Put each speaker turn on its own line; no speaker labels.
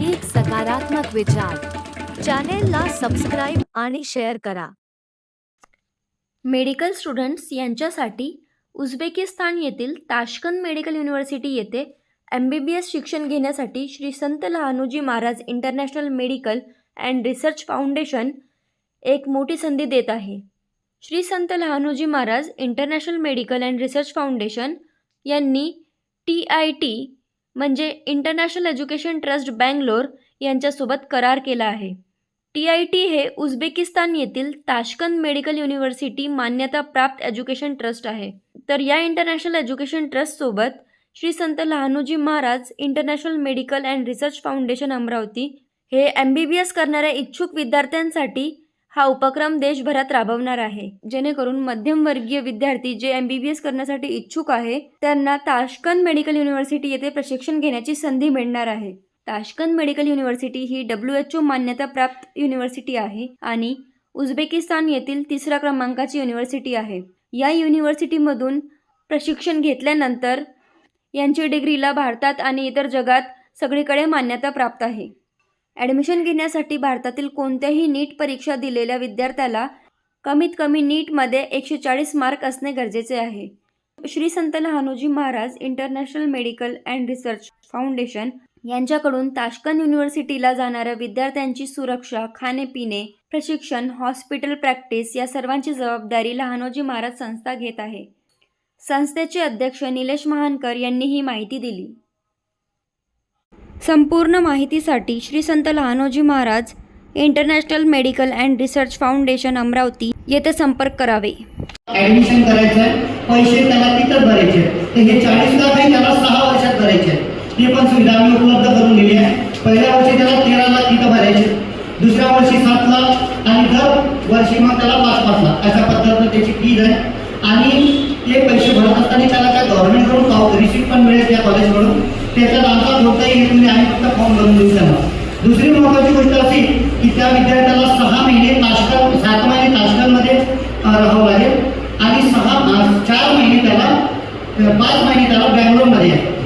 एक सकारात्मक विचार. चॅनेलला सबस्क्राईब आणि शेअर करा.
मेडिकल स्टुडंट्स यांच्यासाठी उझबेकिस्तान येथील ताशकंद मेडिकल युनिव्हर्सिटी येथे एम बी बी एस शिक्षण घेण्यासाठी Shri Sant Lahanuji Maharaj international medical and research foundation एक मोठी संधी देत आहे. Shri Sant Lahanuji Maharaj international medical and research foundation यांनी टी आय टी म्हणजे इंटरनॅशनल एज्युकेशन ट्रस्ट बँगलोर यांच्यासोबत करार केला आहे. टी आय टी हे उझबेकिस्तान येथील ताशकंद मेडिकल युनिव्हर्सिटी मान्यताप्राप्त एज्युकेशन ट्रस्ट आहे. तर या international education ट्रस्टसोबत Shri Sant Lahanuji Maharaj international medical and research foundation Amravati हे एम बी बी एस करणाऱ्या इच्छुक विद्यार्थ्यांसाठी हा उपक्रम देशभरात राबवणार आहे. जेणेकरून मध्यमवर्गीय विद्यार्थी जे एम बी बी एस करण्यासाठी इच्छुक आहे त्यांना ताशकंद मेडिकल युनिव्हर्सिटी येथे प्रशिक्षण घेण्याची संधी मिळणार आहे. ताशकंद मेडिकल युनिव्हर्सिटी ही डब्ल्यू एच ओ मान्यताप्राप्त युनिव्हर्सिटी आहे आणि उझबेकिस्तान येथील तिसऱ्या क्रमांकाची युनिव्हर्सिटी आहे. या युनिव्हर्सिटीमधून प्रशिक्षण घेतल्यानंतर यांची डिग्रीला भारतात आणि इतर जगात सगळीकडे मान्यता प्राप्त आहे. ॲडमिशन घेण्यासाठी भारतातील कोणत्याही नीट परीक्षा दिलेल्या विद्यार्थ्याला कमीत कमी नीटमध्ये एकशे चाळीस मार्क असणे गरजेचे आहे. Shri Sant Lahanoji Maharaj international medical and research foundation यांच्याकडून ताशकंद युनिव्हर्सिटीला जाणाऱ्या विद्यार्थ्यांची सुरक्षा खाणेपिणे प्रशिक्षण हॉस्पिटल प्रॅक्टिस या सर्वांची जबाबदारी लहानोजी महाराज संस्था घेत आहे. संस्थेचे अध्यक्ष निलेश महानकर यांनी ही माहिती दिली. संपूर्ण माहितीसाठी Shri Sant Lahanoji Maharaj international medical and research foundation Amravati येथे संपर्क करावे.
ऍडमिशन करायचं पैसे त्याला तिथं भरायचे तर हे चाळीस लाख आहे त्याला सहा वर्षात भरायचे ते पण सुविधा आम्ही उपलब्ध करून दिली आहे. पहिल्या वर्षी त्याला तेरा लाख तिथं भरायचे दुसऱ्या वर्षी सात लाख आणि दर वर्षी मग त्याला पाच पाच लाख. अशा पद्धतीनं त्याची फीज आहे. आणि ते पैसे भरत असताना त्याला काय गव्हर्नमेंटकडून रिसिप्ट पण मिळेल त्या कॉलेजकडून त्याचा लालसा धोका येईल तुम्ही आम्ही फक्त फॉर्म भरून देऊ त्यांना दुसरी महत्वाची गोष्ट अशी की त्या विद्यार्थ्याला सहा महिने ताशकंद सात महिने ताशकंदमध्ये राहावं लागेल. आणि सहा चार महिने त्याला पाच महिने त्याला बँगलोरमध्ये आहे